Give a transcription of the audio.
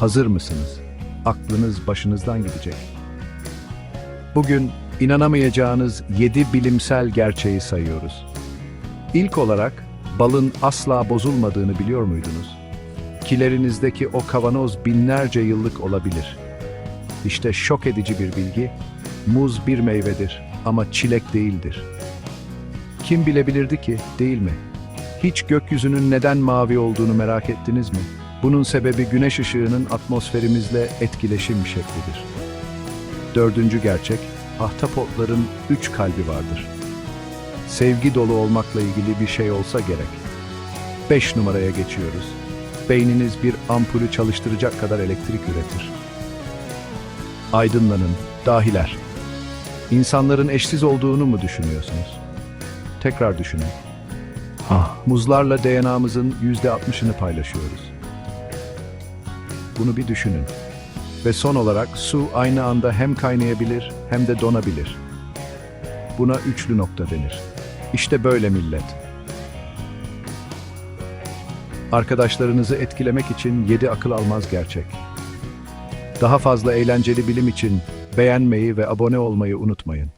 Hazır mısınız? Aklınız başınızdan gidecek. Bugün inanamayacağınız 7 bilimsel gerçeği sayıyoruz. İlk olarak balın asla bozulmadığını biliyor muydunuz? Kilerinizdeki o kavanoz binlerce yıllık olabilir. İşte şok edici bir bilgi. Muz bir meyvedir ama çilek değildir. Kim bilebilirdi ki, değil mi? Hiç gökyüzünün neden mavi olduğunu merak ettiniz mi? Bunun sebebi güneş ışığının atmosferimizle etkileşim şeklidir. Dördüncü gerçek, ahtapotların üç kalbi vardır. Sevgi dolu olmakla ilgili bir şey olsa gerek. Beş numaraya geçiyoruz. Beyniniz bir ampulü çalıştıracak kadar elektrik üretir. Aydınlanın, dahiler. İnsanların eşsiz olduğunu mu düşünüyorsunuz? Tekrar düşünün. Muzlarla DNA'mızın yüzde altmışını paylaşıyoruz. Bunu bir düşünün. Ve son olarak su aynı anda hem kaynayabilir hem de donabilir. Buna üçlü nokta denir. İşte böyle millet. Arkadaşlarınızı etkilemek için yedi akıl almaz gerçek. Daha fazla eğlenceli bilim için beğenmeyi ve abone olmayı unutmayın.